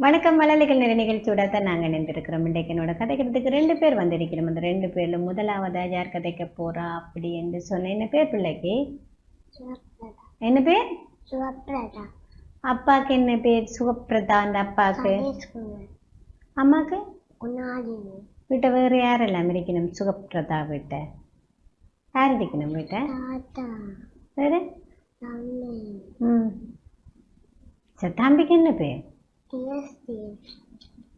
வணக்கம் மலலிகள் நிற நிகழ்ச்சியோட தான் நாங்கள் நின்றுருக்கிறோம் இன்றைக்கு என்னோட கதைக்கிறதுக்கு ரெண்டு பேர் வந்திருக்கிறோம். அந்த ரெண்டு பேர்ல முதலாவதா யார் கதைக்க போறா அப்படி என்று சொன்ன என்ன பேர் பிள்ளைக்கு? என்ன பேர்? அப்பாக்கு என்ன பேர்? சுகப்பிரதா அந்த அப்பாவுக்கு சதீஷ்குமார். அம்மாக்கு? வீட்டை வேறு யாரெல்லாம் இருக்கணும் சுகப்பிரதா வீட்டை. யார் இருக்கணும் வீட்டை? வேறு? ம். சரி தம்பிக்கு என்ன பேர்?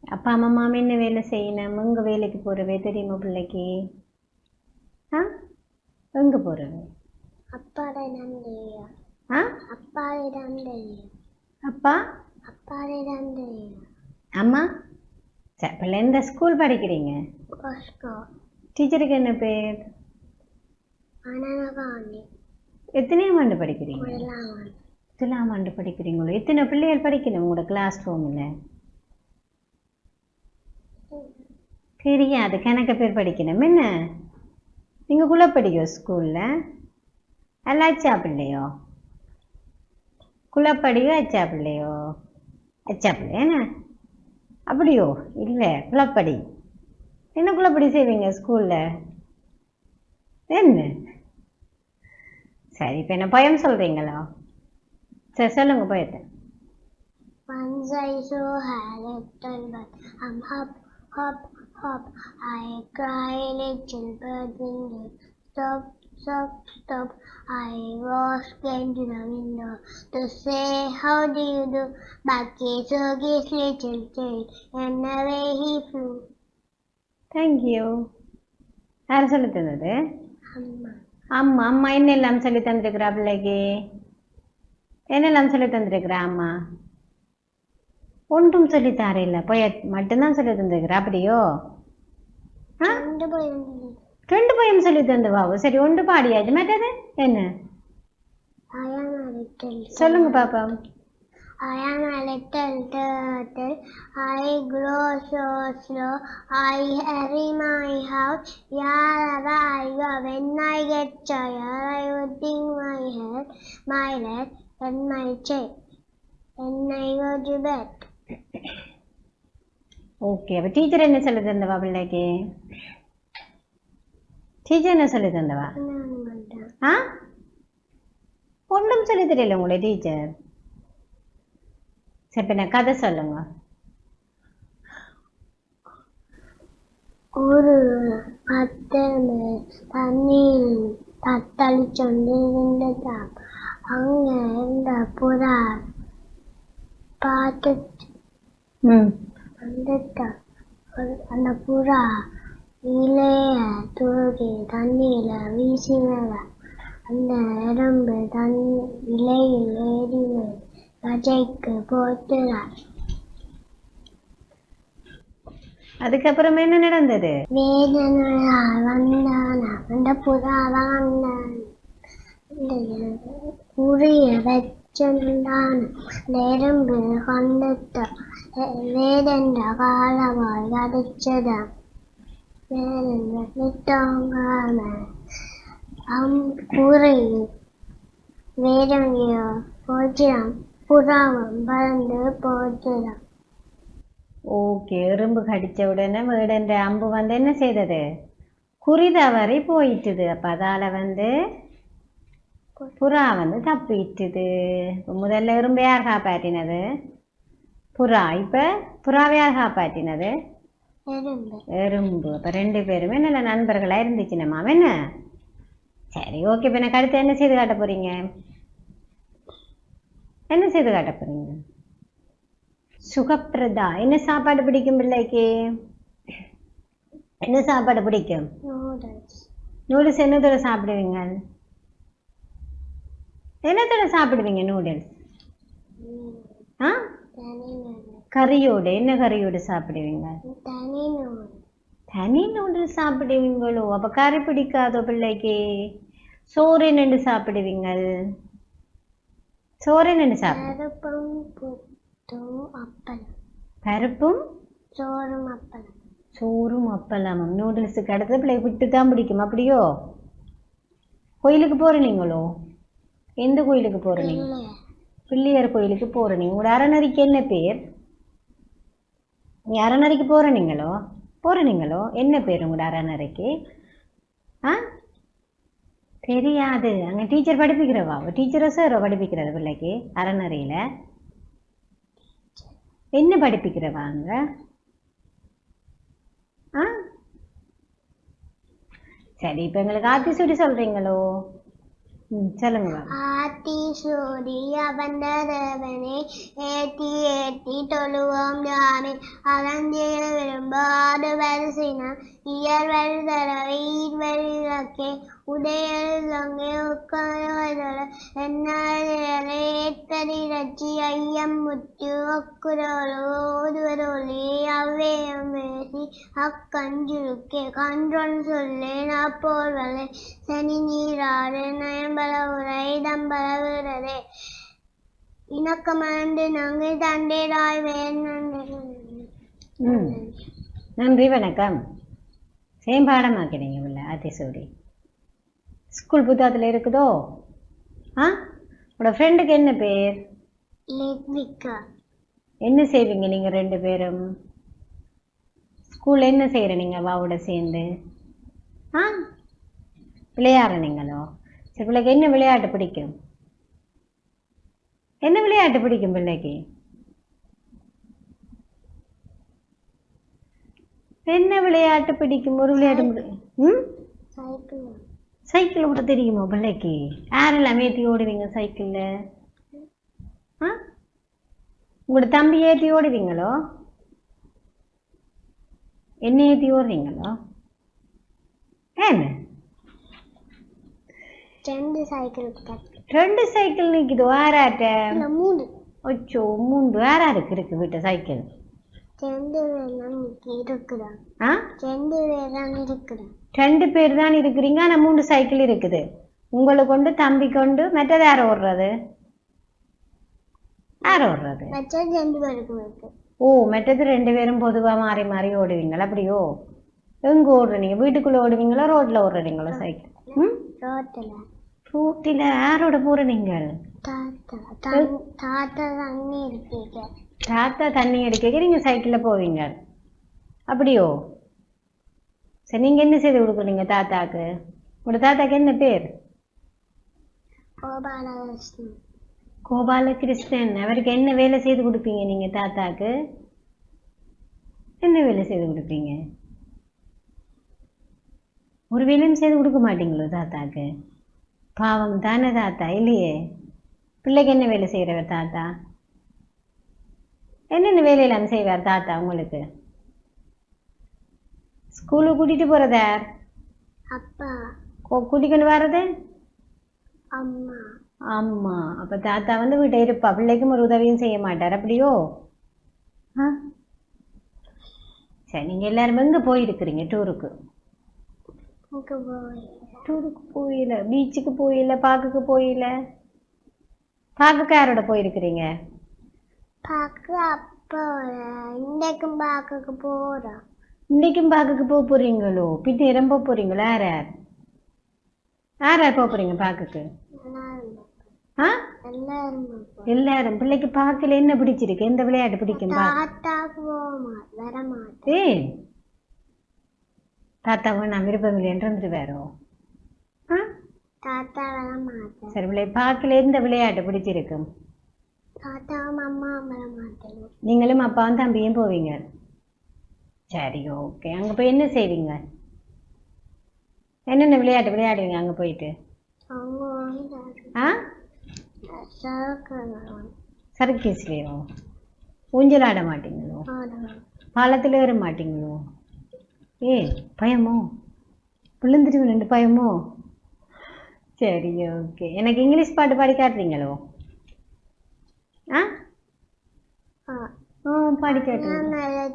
அப்பா அம்மா மாமா என்ன வேலை செய்யணும்? எங்கே வேலைக்கு போகிறவே தெரியுமா பிள்ளைக்கு? ஆ? எங்கே போகிறவே தெரியும் ஆ? அப்பாடிடம் அப்பா? தெரியும். அம்மா? சரி பிள்ளை எந்த ஸ்கூல் படிக்கிறீங்க? கொஸ்கோ டீச்சருக்கு என்ன பேர்? அனனகாண்டி எத்தனையாம் ஆண்டு படிக்கிறீங்க? எத்தனாம் ஆண்டு. படிக்கிறீங்களோ? எத்தனை பிள்ளைகள் படிக்கணும் உங்களோட கிளாஸ் ரூமில் தெரியாது கணக்கு பேர் படிக்கணும். என்ன? நீங்கள் குள்ள படிக்கோ ஸ்கூலில் அல்ல அச்சா பிள்ளையோ? குளப்படியோ அச்சாப்பிள்ளையோ அச்சாப்பிள்ளையா என்ன? அப்படியோ? இல்லை குளப்படி என்ன குளப்படி செய்வீங்க ஸ்கூலில்? என்ன? சரி இப்போ என்ன பயம் சொல்கிறீங்களா சரி சொல்லுங்க பயத்தை. Once I saw her little bird, um hop, hop, hop. I cry little bird. Stop, stop, stop. I was going to the window to say how do you do. But he took his little tail and away he flew. Thank you யார் சொல்லி தந்தது. அம்மா அம்மா என்னெல்லாம் சொல்லி தந்திருக்கிறா பிள்ளைக்கு என்னெல்லாம் சொல்லி தந்திருக்கிறா அம்மா ஒன்றும் சொல்லி தாரையில்ல போய் மட்டும்தான் சொல்லி தந்திருக்கிறா அப்படியோ ஆ ரெண்டு பையன் சொல்லி தந்துவாவோ சரி ஒன்று பாடியாச்சு மற்றது என்ன சொல்லுங்க பாப்பா I am a little turtle. I grow so slow. I hurry my house. Go, when I get tired, I would ding my head, my leg, and my tail. Then I go to bed. Okay அப்போ teacher என்ன சொல்லி தந்தவா பிள்ளைக்கு teacher என்ன சொல்லி தந்தவா? ஆ? ஒன்றும் சொல்லி தெரியல உங்களோட டீச்சர். சரி இப்ப நான் கதை சொல்லுங்க. ஒரு பத்து தண்ணீர் தத்தளிச்சொண்டு இருந்ததாம் அங்க இருந்த புறா பார்த்து வந்துட்டான் அந்த புறா இலைய தூக்கி தண்ணியில வீசினத அந்த எறும்பு தன் இலையில் ஏறின கஜைக்கு போட்டுறார் அதுக்கப்புறம் என்ன நடந்தது? வேதனையால் வந்தான் அந்த புறா வந்தான். உரிய வச்சிருந்தான் எறும்பு கொண்டுட்ட வேதன்ற காலமாய் கடிச்சதான் வேதன்ற விட்டோங்காம அம் குறி வேதனையோ போச்சுதான் புறாவும் பறந்து போச்சுதான் ஓகே எறும்பு கடிச்ச உடனே வேடன்ற அம்பு வந்து என்ன செய்தது? குறி தவறி போயிட்டுது. அப்ப அதால வந்து புறா வந்து தப்பிட்டுது. முதல்ல எறும்பு யார் காப்பாற்றினது? புறா. இப்ப புறாவை யார் காப்பாற்றினது? எறும்பு அப்ப ரெண்டு பேருமே நல்ல நண்பர்களா இருந்துச்சு நம்ம என்ன? சரி ஓகே இப்ப எனக்கு அடுத்து என்ன செய்து காட்ட போறீங்க? என்ன செய்து காட்ட போறீங்க? சுகப்பிரதா. என்ன சாப்பாடு பிடிக்கும் பிள்ளைக்கு? என்ன சாப்பாடு பிடிக்கும்? நூடுல்ஸ் என்னத்தோட சாப்பிடுவீங்க? என்னத்தோட சாப்பிடுவீங்க நூடுல்ஸ் ஆ? கறியோடு என்ன கறியோடு சாப்பிடுவீங்க? தனி நூடுல்ஸ் சாப்பிடுவீங்களோ? அப்ப கறி பிடிக்காதோ பிள்ளைக்கு? சோறு நின்று சாப்பிடுவீங்க சோறு நின்று சாப்பிடு பருப்பும் சோறும் அப்பளம். சோறும் அப்பளமும் நூடுல்ஸுக்கு அடுத்து பிள்ளை விட்டு தான் பிடிக்கும். அப்படியோ? கோயிலுக்கு போற நீங்களோ எந்த கோயிலுக்கு போற நீங்க இல்லை பிள்ளையார் கோயிலுக்கு போற நீங்க உங்களோட அறநறிக்கு என்ன பேர்? நீ அறநறைக்கு போகிற நீங்களோ? போற நீங்களோ? என்ன பேர் உங்களோட அறநறைக்கு? ஆ? தெரியாது. அங்கே டீச்சர் படிப்பிக்கிறவா? டீச்சரோ சாரோ படிப்பிக்கிறது பிள்ளைக்கு அறநறையில்? என்ன படிப்பிக்கிறவா அங்கே? ஆ? சரி இப்போ எங்களுக்கு ஆத்தி சுடி சொல்றீங்களோ? சொல்லுங்க ஆத்தி சூரிய அவந்தரவனை ஏத்தி ஏத்தி தொழுவோம் யாமே அலஞ்சிய விரும்பாத வரிசினம் இயர் வருதர ஈர் உடையல் அங்கே உட்கார என்னால் ஏத்தடி ரச்சி ஐயம் முத்து ஒக்குரோலோ ஓதுவரோலி அவ்வேயம் பேசி அக்கஞ்சுருக்கே. கன்றோன் சொல்லேன் அப்போர்வலே சனி நீராறு நயம்பல உரை தம்பல விரதே. இணக்கமண்டு நாங்கள் தண்டேராய் நன்றி. வணக்கம். சேம்பாடமாக்கிறீங்க உள்ள அதிசூரி ஸ்கூல் புத்தகத்தில் இருக்குதோ? ஆ? உங்களோட ஃப்ரெண்டுக்கு என்ன பேர்? லித்விகா. என்ன செய்வீங்க நீங்கள் ரெண்டு பேரும்? ஸ்கூலில் என்ன செய்கிற நீங்கள் வாவோட சேர்ந்து? ஆ? விளையாடுறீங்களோ சரி பிள்ளைக்கு என்ன விளையாட்டு பிடிக்கும்? என்ன விளையாட்டு பிடிக்கும் பிள்ளைக்கு? என்ன விளையாட்டு பிடிக்கும்? ஒரு விளையாட்டு ம்? சைக்கிள் ஓட்ட தெரியுமா பிள்ளைக்கு? யாரெல்லாம் ஏற்றி ஓடுவீங்க சைக்கிளில்? ஆ? உங்களோட தம்பி ஏற்றி ஓடுவீங்களோ? என்ன ஏற்றி ஓடுறீங்களோ? என்ன? ரெண்டு சைக்கிள் ரெண்டு சைக்கிள் நிற்குது இல்ல மூணு. அச்சோ மூன்று. யாராருக்கு இருக்கு வீட்டு சைக்கிள்? ரெண்டு பேர் தான் இருக்கிறீங்க. ஆனால் மூன்று சைக்கிள் இருக்குது. உங்களை கொண்டு தம்பி கொண்டு மற்றது யார் ஓடுறது? யார் ஓடுறது? ஓ மற்றது ரெண்டு பேரும் பொதுவாக மாறி மாறி ஓடுவீங்களா? அப்படியோ? எங்கே ஓடுறீங்க? வீட்டுக்குள்ளே ஓடுவீங்களா? ரோட்டில் ஓடுறீங்களா சைக்கிள் ம்? ரோட்டில் யாரோட போகிற நீங்கள்? தாத்தா தாத்தா தண்ணி இருக்கீங்க தாத்தா தண்ணி அடிக்க நீங்கள் சைக்கிளில் போவீங்க. அப்படியோ? சரி நீங்கள் என்ன செய்து கொடுக்குறீங்க தாத்தாக்கு? உங்களோட தாத்தாக்கு என்ன பேர்? கோபாலகிருஷ்ணன். கோபாலகிருஷ்ணன். அவருக்கு என்ன வேலை செய்து கொடுப்பீங்க நீங்கள் தாத்தாக்கு? என்ன வேலை செய்து கொடுப்பீங்க? ஒரு வேலையும் செய்து கொடுக்க மாட்டீங்களோ தாத்தாக்கு? பாவம் தானே தாத்தா இல்லையே? பிள்ளைக்கு என்ன வேலை செய்கிறவர் தாத்தா? என்னென்ன வேலையெல்லாம் செய்வார் தாத்தா உங்களுக்கு? ஸ்கூலுக்கு கூட்டிகிட்டு போகிறத யார் அப்பா. கூட்டிக்கொண்டு வர்றது? அம்மா. ஆமா அப்ப தாத்தா வந்து வீட்டை இருப்பா. பிள்ளைக்கும் ஒரு உதவியும் செய்ய மாட்டார். அப்படியோ? சரி நீங்க எல்லாரும் எங்க போயிருக்கிறீங்க டூருக்கு டூருக்கு போயில. பீச்சுக்கு போயில பார்க்குக்கு போயில? பார்க்குக்கு யாரோட போயிருக்கிறீங்க? பார்க்க அப்பா இன்றைக்கும் பார்க்க போகிறோம் இன்னைக்கும் பார்க்குக்கு போக போறீங்களோ? பின்னேரம் போக போறீங்களோ? யார் யார்? யார் யார் போக போறீங்க பார்க்குக்கு? எல்லாரும் ஆ? பிள்ளைக்கு பார்க்கல என்ன பிடிச்சிருக்கு? எந்த விளையாட்டு பிடிக்கும் பா? தாத்தா போக மாட்டேன் வர மாட்டேன் ஏய் தாத்தாவை நான் விருப்பமில்லை என்று வந்துடுவாரோ? ஆ? சரி விளை பார்க்கல எந்த விளையாட்டு பிடிச்சிருக்கும் தாத்தாவும் அம்மா வர மாட்டேன் நீங்களும் அப்பாவும் தம்பியும் போவீங்க. சரி ஓகே அங்கே போய் என்ன செய்வீங்க? என்னென்ன விளையாட்டு விளையாடுவீங்க அங்கே போயிட்டு? அவங்க ஆ? சரக்கு சர்க்கீஸ்லேயோ? ஊஞ்சல் ஆட மாட்டீங்களோ? பாலத்தில் ஏற மாட்டீங்களோ? ஏ பயமோ? விழுந்துட்டு ரெண்டு பயமோ? சரி ஓகே எனக்கு இங்கிலீஷ் பாட்டு பாடி காட்டுறீங்களோ? ஆ ஆ ஆ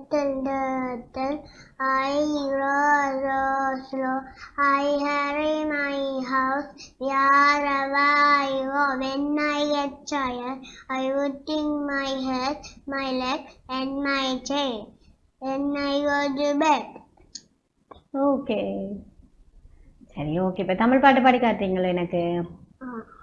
little turtle. I grow so slow. I hurry my house wherever I go. When I get tired, I would in my head, my leg, and my tail. Then I go to bed. Okay சரி okay இப்போ தமிழ் பாட்டு பாடி காட்டுறீங்களா எனக்கு பாடுங்க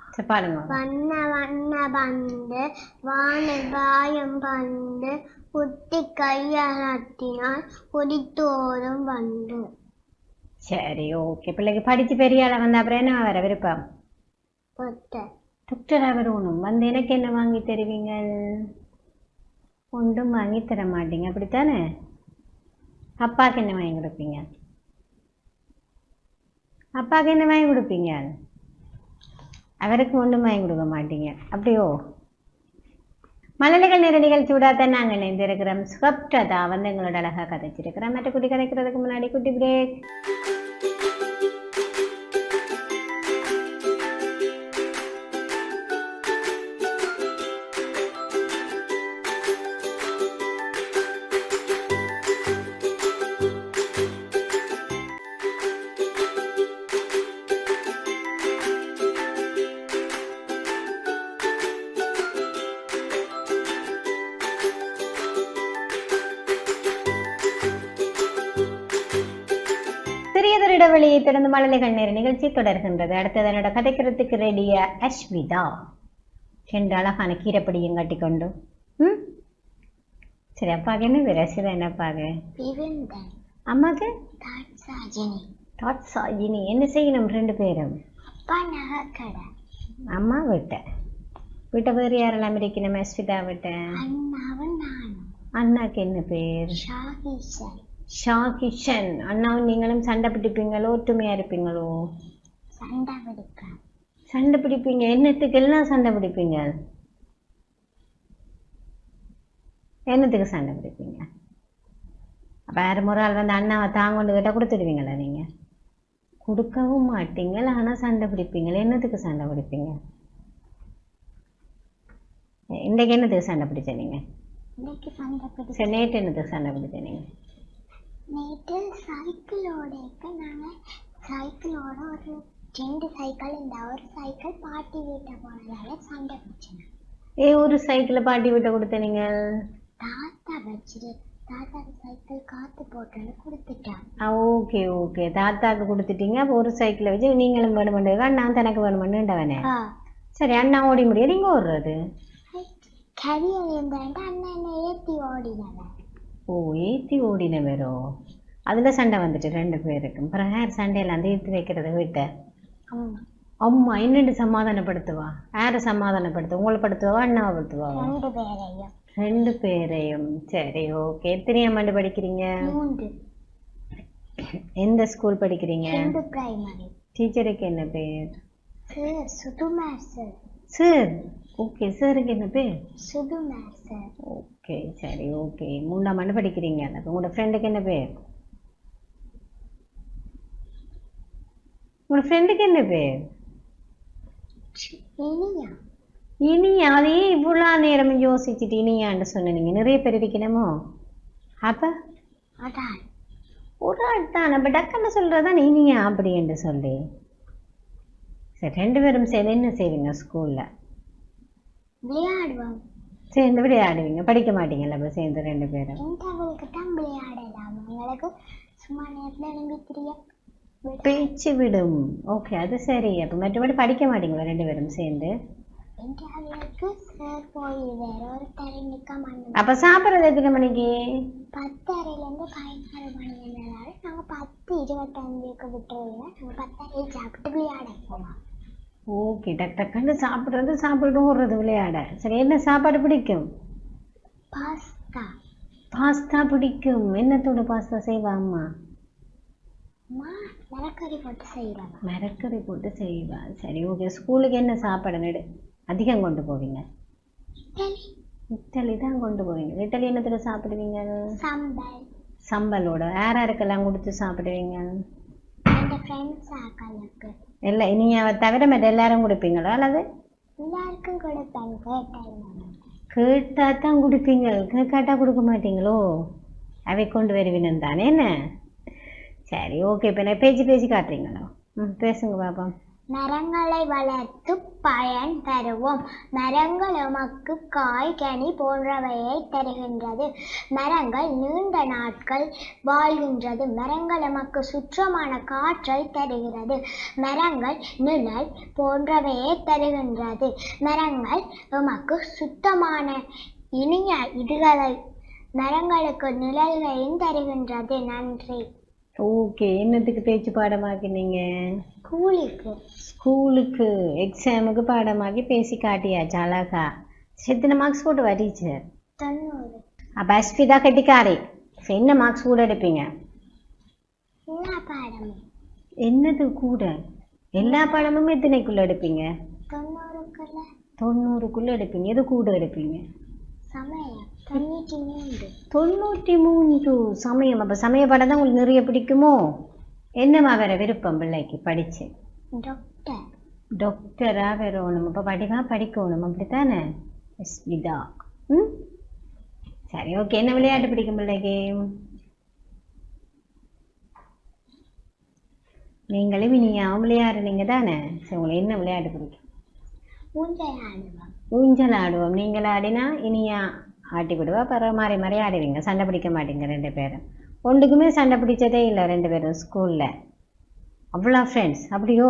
வண்ண வண்ண பந்து வானில் பாயும் பந்து குட்டி கையகத்தினால் குடித்தோறும் பந்து. சரி ஓகே. பிள்ளைக்கு படிச்சு பெரிய ஆளா வந்த அப்புறம் என்ன வர விருப்பம்? பொட்டை டாக்டராக வரணும் வந்து எனக்கு என்ன வாங்கி தருவீங்க ஒன்றும் வாங்கி தர மாட்டீங்க அப்படித்தானே? அப்பாவுக்கு என்ன வாங்கி கொடுப்பீங்க? அப்பாவுக்கு என்ன வாங்கி கொடுப்பீங்க? அவருக்கு ஒன்றும் வாங்கி கொடுக்க மாட்டீங்க. அப்படியோ? மலர்கள் நிற நிகழ்ச்சியோட தான் நாங்கள் இணைந்திருக்கிறோம் ஸ்வப்டதா வந்து எங்களோட அழகாக கதைச்சிருக்கிறோம் மற்ற குட்டி கதைக்கிறதுக்கு முன்னாடி குட்டி பிரேக் இடைவெளியை தொடர்ந்து மழலைகள் நேர நிகழ்ச்சி தொடர்கின்றது. அடுத்தது என்னோட கதைக்கிறதுக்கு ரெடியா அஸ்விதா. ரெண்டு அழகான கீரைப்படியும் கட்டிக்கொண்டு. ம்? சரி என்ன பேர்? தாட் சாஜினி என்ன செய்யணும் ரெண்டு பேரும்? அம்மா விட்ட. வீட்டை வேறு யாரெல்லாம் இருக்கணும் அஸ்விதா விட்ட. அண்ணாக்கு என்ன பேர்? ஷா கிஷன் அண்ணாவும் நீங்களும் சண்டை பிடிப்பீங்களோ? ஒற்றுமையா இருப்பீங்களோ? சண்டை பிடிப்பேன். சண்டை பிடிப்பீங்க. என்னத்துக்கு எல்லாம் சண்டை பிடிப்பீங்க? என்னத்துக்கு சண்டை பிடிப்பீங்க? அப்ப வேற ஆள் வந்து அண்ணாவை தாங்கொண்டு கிட்ட கொடுத்துடுவீங்களா நீங்க? கொடுக்கவும் மாட்டீங்க ஆனா சண்டை பிடிப்பீங்க என்னத்துக்கு சண்டை பிடிப்பீங்க? இன்றைக்கு என்னத்துக்கு சண்டை பிடிச்ச நீங்க? இன்னைக்கு சண்டை பிடிச்ச. சரி நேற்று என்னத்துக்கு சண்டை பிடிச்ச நீங்க? நேற்று சைக்கிளோட இருக்க நாங்கள் சைக்கிளோட ஒரு ரெண்டு சைக்கிள் இந்த ஒரு சைக்கிள் பாட்டி வீட்டை போனதால சண்டை பிடிச்சேன் ஏ ஒரு சைக்கிளை பாட்டி விட்ட கொடுத்த தாத்தா வச்சுட்டு தாத்தா சைக்கிள் காத்து போட்டுன்னு கொடுத்துட்டான் ஓகே ஓகே. தாத்தாக்கு கொடுத்துட்டீங்க அப்போ ஒரு சைக்கிளை வச்சு நீங்களும் வேணுமெண்டு அண்ணா தனக்கு வேணுமெண்டுண்டவனே சரி அண்ணா ஓடி முடியும் நீங்க ஓடுறது? கரியர் இருந்தாண்டு அண்ணன் ஏற்றி ஓடினவன் ஓ ஏத்தி ஓடின வேறோ அதுல சண்டை வந்துட்டு ரெண்டு பேருக்கும். யார் சண்டையில அந்த ஏற்றி வைக்கிறது வீட்டை. அம்மா என்னண்டு சமாதானப்படுத்துவா? யாரை சமாதானப்படுத்து உங்களை படுத்துவா அண்ணாவை படுத்துவாவா? ரெண்டு பேரையும். சரி ஓகே. எத்தனை ஆண்டு படிக்கிறீங்க? எந்த ஸ்கூல் படிக்கிறீங்க? டீச்சருக்கு என்ன பேர்? சார். சார் ஓகே சாருக்கு என்ன பேர் சுதுமார் சார் ஓகே சரி ஓகே மூணாம் ஆண்டு படிக்கிறீங்க அப்போ உங்களோட ஃப்ரெண்டுக்கு என்ன பேர் உங்களோட ஃப்ரெண்டுக்கு என்ன பேர் இனியா. இனி அதே இவ்வளோ நேரம் யோசிச்சுட்டு இனியாண்டு சொன்னீங்க நிறைய பேர் இருக்கணுமோ? அப்போ? அதான். ஒரு ஆள் தான். நம்ம டக்குன்னு சொல்கிறதான் இனியா அப்படின்னு சொல்லி. சரி ரெண்டு பேரும் சேர்ந்து என்ன செய்வீங்க ஸ்கூலில் விளையாடுவோம் சேர்ந்து விளையாடுவீங்க. படிக்க மாட்டீங்கல்ல அப்போ சேர்ந்து ரெண்டு பேரும்? இன்டர்வலுக்கு தான் விளையாடலாம். உங்களுக்கு சும்மா நேரத்தில் எழும்பி திரிய பேச்சு விடும். ஓகே அது சரி. அப்போ மற்றபடி படிக்க மாட்டீங்களா ரெண்டு பேரும் சேர்ந்து? அப்போ சாப்பிட்றது எத்தனை மணிக்கு? பத்தரைலேருந்து பதினாறு மணி நாங்கள் பத்து இருபத்தஞ்சுக்கு விட்டுருவோம். நாங்கள் பத்தரை சாப்பிட்டு விளையாட போவோம். ஓகே டக் டக்குன்னு சாப்பிட்றது சாப்பிட்டு ஓடுறது விளையாட. சரி என்ன சாப்பாடு பிடிக்கும்? பாஸ்தா. பாஸ்தா பிடிக்கும். என்னத்தோட பாஸ்தா செய்வா அம்மா? மிளக்கறி போட்டு செய்கிறோம் மிரக்கறி போட்டு செய்வா. சரி ஓகே. ஸ்கூலுக்கு என்ன சாப்பாடு நடு? அதிகம் கொண்டு போவீங்க? இட்லி. இட்லி தான் கொண்டு போவீங்க. இட்லி என்னத்துல சாப்பிடுவீங்க? சம்பல். சம்பலோட. யார் யாருக்கெல்லாம் கொடுத்து சாப்பிடுவீங்க? இல்லை நீங்கள் தவிர மற்ற எல்லாரும் கொடுப்பீங்களா அல்லது? எல்லாருக்கும் கொடுப்பேன் கேட்டேன் கேட்டா தான் கொடுப்பீங்க. கேட்காட்டா கொடுக்க மாட்டீங்களோ? அவை கொண்டு வருவினம் தானே என்ன? சரி ஓகே இப்போ நான் பேச்சு பேச்சு காட்டுறீங்களோ? ம் பேசுங்க பாப்பா மரங்களை வளர்த்து பயன் தருவோம். மரங்கள் எமக்கு காய் கனி போன்றவையை தருகின்றது. மரங்கள் நீண்ட நாட்கள் வாழ்கின்றது. மரங்கள் எமக்கு சுற்றமான காற்றை தருகிறது. மரங்கள் நிழல் போன்றவையை தருகின்றது. மரங்கள் எமக்கு சுத்தமான இனிய இதுகளை மரங்களுக்கு நிழல்களையும் தருகின்றது. நன்றி. ஓகே என்னத்துக்கு பேச்சு பாடமாக்கினீங்க? கூலிக்கு. ஸ்கூலுக்கு எக்ஸாமுக்கு பாடமாக்கி பேசி காட்டியாச்சு அழகா எத்தனை மார்க்ஸ் போட்டு டீச்சர் அப்போ அஸ்விதா கட்டிக்காரி என்ன மார்க்ஸ் கூட எடுப்பீங்க? என்னது கூட? எல்லா பாடமும் எத்தனைக்குள்ள எடுப்பீங்க? தொண்ணூறுக்குள்ள. எடுப்பீங்க. எது கூட எடுப்பீங்க? சமயம். தொண்ணூற்றி மூன்று. தொண்ணூற்றி மூன்று சமயம். அப்போ சமய பாடம் தான் உங்களுக்கு நிறைய பிடிக்குமோ? என்னம்மா வேற விருப்பம் பிள்ளைக்கு படிச்சு? டாக்டர் டாக்டரா வரணும் அப்போ படிக்கா படிக்கணும். அப்படித்தானே? ஸ்மிதா ம்? சரி ஓகே என்ன விளையாட்டு பிடிக்கும் பிள்ளைக்கு? நீங்களும் இனியாவும் விளையாடுறீங்க தானே? சரி உங்களுக்கு என்ன விளையாட்டு பிடிக்கும்? ஊஞ்சல் ஆடுவோம். ஊஞ்சல் ஆடுவோம். நீங்கள் ஆடினா இனியா ஆட்டி விடுவா? பிறகு மாறி மாறி ஆடுவீங்க. சண்டை பிடிக்க மாட்டீங்க ரெண்டு பேரும். ஒன்றுக்குமே சண்டை பிடிச்சதே இல்லை ரெண்டு பேரும். ஸ்கூலில். அவ்வளோ ஃப்ரெண்ட்ஸ் அப்படியோ?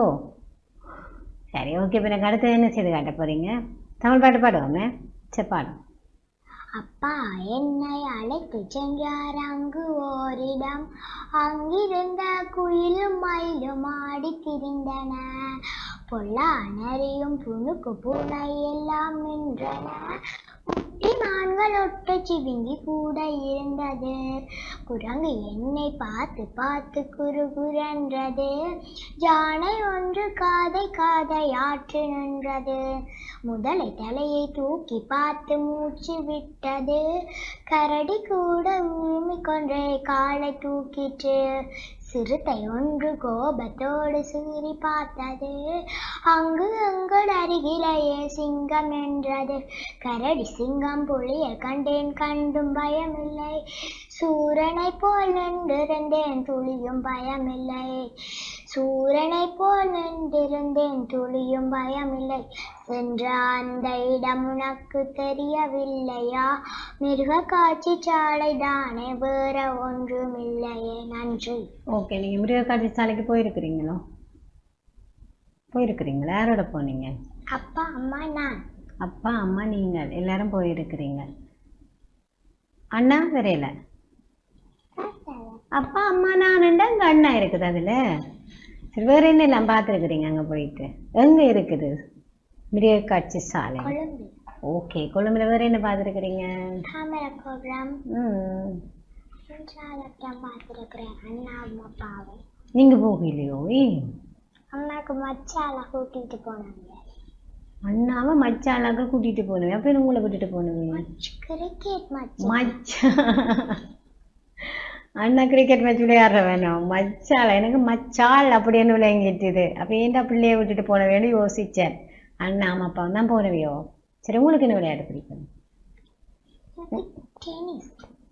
சரி ஓகே இப்போ எனக்கு அடுத்து என்ன செய்து காட்ட போகிறீங்க தமிழ் பாட்டு பாடுவோமே. சரி பாடும் அப்பா என்னை அழைத்து சென்றார். அங்கு ஓரிடம் அங்கிருந்த குயிலும் மயிலும் ஆடி திரிந்தன பொல்லா நரியும் புணுக்கு பூனை எல்லாம் நின்றன. குட்டி மான்கள் ஒட்ட சிவிங்கி கூட இருந்தது. குரங்கு என்னை பார்த்து பார்த்து குரு குரன்றது. ஜானை ஒன்று காதை காதை ஆற்று நின்றது. முதலை தலையை தூக்கி பார்த்து மூச்சு விட்டது. கரடி கூட உரிமை கொன்றே காலை தூக்கிற்று. சிறுத்தை ஒன்று கோபத்தோடு சீறி பார்த்தது. அங்கு எங்கள் அருகிலேயே சிங்கம் என்றது கரடி சிங்கம் புலிய கண்டேன் கண்டும் பயமில்லை. சூரனை போல் நின்றிருந்தேன் துளியும் பயமில்லை. சூரனை போல் நின்றிருந்தேன் துளியும் பயமில்லை. சென்ற அந்த இடம் உனக்கு தெரியவில்லையா? மிருக காட்சி சாலை தானே வேற ஒன்றுமில்லையே நன்றி. ஓகே நீங்கள் மிருகக்காட்சி சாலைக்கு போயிருக்கிறீங்களோ? போயிருக்கிறீங்களா? யாரோட போனீங்க? அப்பா அம்மா நான். அப்பா அம்மா நீங்கள். எல்லாரும் போயிருக்கிறீங்க. அண்ணா வரையில அப்பா அம்மா அங்கே அண்ணா இருக்குது அதில். சரி வேற என்ன எல்லாம் பார்த்துருக்குறீங்க அங்கே போயிட்டு? எங்கே இருக்குது? மிருகக்காட்சி சாலை. கொழும்பு. ஓகே கொழும்புல வேற என்ன பார்த்துருக்குறீங்க? நீங்கள் போகலையோ? ஏய். அம்மாவுக்கு மச்சால கூட்டிட்டு போனாங்க. அண்ணாவை மச்சாலாக்க கூட்டிகிட்டு போனேன் அப்போ உங்களை கூட்டிகிட்டு போனவங்க கிரிக்கெட் மச் மச்சா. அண்ணா கிரிக்கெட் மேட்ச் விளையாடுற வேணும் மச்சால எனக்கு மச்சால் அப்படின்னு விளையாங்கிட்டுது அப்போ ஏன்டா பிள்ளைய விட்டுட்டு போன வேணும் யோசிச்சேன். அண்ணா அம்மா அப்பா தான் போனவையோ? சரி உங்களுக்கு என்ன விளையாட பிடிக்கும்?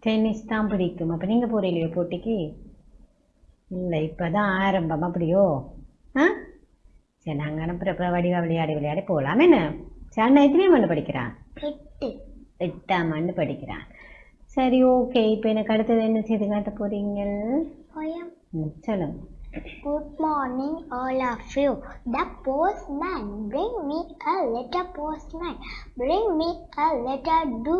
டென்னிஸ். தான் பிடிக்கும். அப்போ நீங்கள் போகிறீங்களோ போட்டிக்கு? இல்லை இப்போ தான் ஆரம்பம் அப்படியோ? ஆ? சரி நாங்கள் அனுப்புகிறப்ப வடிவா விளையாடி விளையாடி போகலாம் என்ன சரி அண்ணா எத்தனையாம் ஆண்டு படிக்கிறான்? எட்டு. எட்டாம் ஆண்டு படிக்கிறான். சரி ஓகே இப்போ எனக்கு அடுத்தது என்ன செய்து காட்ட போறீங்க போயம் ம், சொல்லுங்க Good morning, all of you. The postman, bring me a letter, postman. Bring me a letter, do.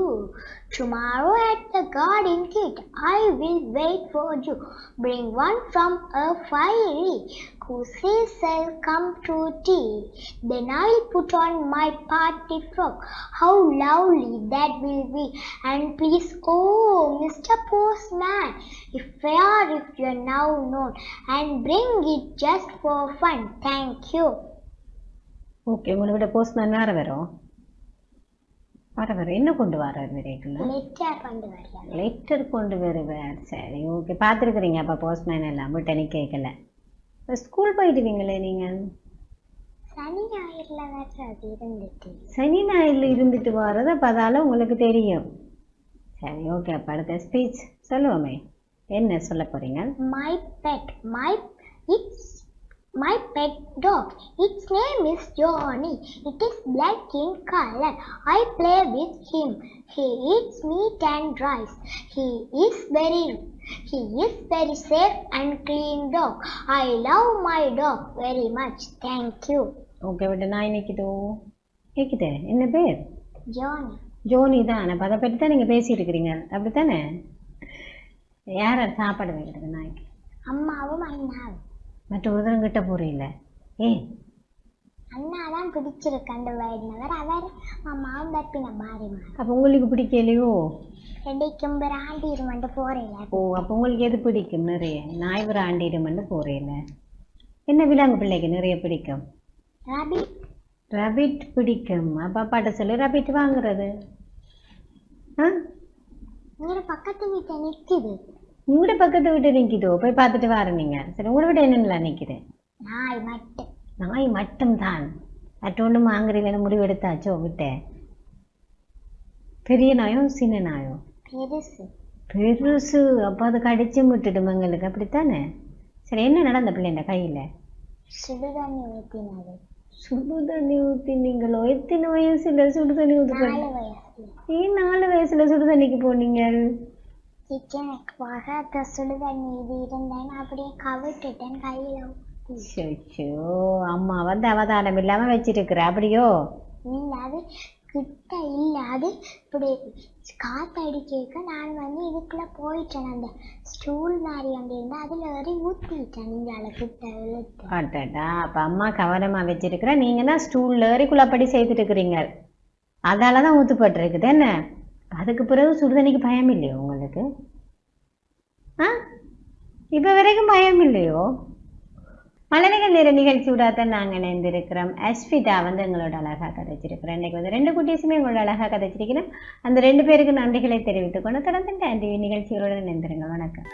Tomorrow at the garden gate I will wait for you. Bring one from a fiery goosey shall come to tea. Then I'll put on my party frock. How lovely that will be. And please, oh, Mr. Postman, if where if you're now known, and bring it just for fun. Thank you. Okay നിങ്ങളുടെ postman വേറെ വരോ வர வர என்ன கொண்டு வரார் விரைக்குள்ள Letter கொண்டு வரலாம் லெட்டர் கொண்டு வருவார். சரி ஓகே பார்த்துருக்குறீங்க. அப்போ போஸ்ட்மேன் எல்லாம் விட்டு நீ கேட்கல. ஸ்கூல் போயிடுவீங்களே நீங்கள் சனி ஞாயிறுல வேற அது இருந்துட்டு. சனி ஞாயிறில் இருந்துட்டு வர்றது அப்போ அதால உங்களுக்கு தெரியும். சரி ஓகே அப்போ அடுத்த ஸ்பீச் சொல்லுவோமே. என்ன சொல்ல போறீங்க? My pet, my it's my pet dog. Its name is Johnny. It is black in color. I play with him. He eats meat and rice. He is very he is very safe and clean dog. I love my dog very much. Thank you. Okay விட்டு நாய் நிற்கிதோ நிற்கிதே என்ன பேர் Johnny. ஜோனி தான் அப்போ அதை பற்றி தான் நீங்கள் பேசிட்டு இருக்கிறீங்க அப்படித்தானே யார் யார் சாப்பாடு வைக்கிறது நாய்க்கு அம்மாவும் அண்ணாவும் மற்ற ஒருத்தரங்கிட்ட போறீங்கள ஏன் அண்ணா தான் பிடிச்சிருக்கு அந்த வயதினவர். அவர் அம்மாவும் தப்பின பாரிமா அப்போ உங்களுக்கு பிடிக்கலையோ? ரெண்டைக்கும் பிராண்டி இருமண்டு போறேன் ஓ அப்போ உங்களுக்கு எது பிடிக்கும் நிறைய? நாய் ஒரு ஆண்டிடுமெண்டு போறீங்கள என்ன விலங்கு பிள்ளைக்கு நிறைய பிடிக்கும்? ரபிட் ரபிட் பிடிக்கும். அப்போ அப்பாட்ட சொல்லி ரபிட் வாங்குறது. ஆ? பக்கத்து வீட்டை நிக்குது. உங்களோட பக்கத்து வீட்டு நிற்கிதோ போய் பார்த்துட்டு வாரு நீங்க சரி உங்களோட வீட்டு என்னென்னலாம் நிற்குது நாய் மட்டும் நாய் மட்டும்தான். மற்றொன்று வாங்குறீங்கன்னு முடிவு எடுத்தாச்சோ விட்டேன் பெரிய நாயோ சின்ன நாயோ? பெருசு. பெருசு. அப்போ அது கடிச்சு விட்டுடும் எங்களுக்கு. அப்படித்தானே? சரி என்ன நடந்த பிள்ளைங்க கையில்? சுடுதண்ணி ஊத்தினது சுடு தண்ணி ஊற்றினீங்களோ எத்தனை வயசுல சுடு தண்ணி ஊற்றி ஏன் நாலு வயசுல சுடு தண்ணிக்கு போனீங்க? கிச்சனுக்கு போக அந்த சுடுதண்ணி இது இருந்தேன் அப்படியே கவிட்டுட்டேன் கையில. சச்சோ அம்மா வந்து அவதானம் இல்லாம வச்சிருக்கிற அப்படியோ? இல்ல அது கிட்ட இல்ல அது இப்படி காத்தடிக்க நான் வந்து இதுக்குள்ள போயிட்டேன் அந்த ஸ்டூல் மாதிரி ஒன்று இருந்தா அதுல ஏறி ஊத்திட்டேன் இங்கால கிட்ட இழுத்து. அடடா அப்ப அம்மா கவனமா வச்சிருக்கிற நீங்க தான் ஸ்டூல்ல ஏறி குழப்படி செய்துட்டு இருக்கிறீங்க. அதால தான் ஊத்துப்பட்டு இருக்குது என்ன? அதுக்கு பிறகு சுடுதண்ணிக்கு பயம் இல்லையோ உங்களுக்கு? ஆ? இப்போ வரைக்கும் பயம் இல்லையோ மலர்கள் நேர நிகழ்ச்சியோட தான் நாங்கள் இணைந்திருக்கிறோம். அஸ்விதா வந்து எங்களோட அழகாக கதைச்சிருக்கிறோம் இன்னைக்கு வந்து ரெண்டு குட்டீஸுமே எங்களோட அழகாக கதைச்சிருக்கிறேன். அந்த ரெண்டு பேருக்கு நன்றிகளை தெரிவித்துக்கொண்டு தொடர்ந்து இந்த நிகழ்ச்சிகளோட இணைந்திருங்க வணக்கம்.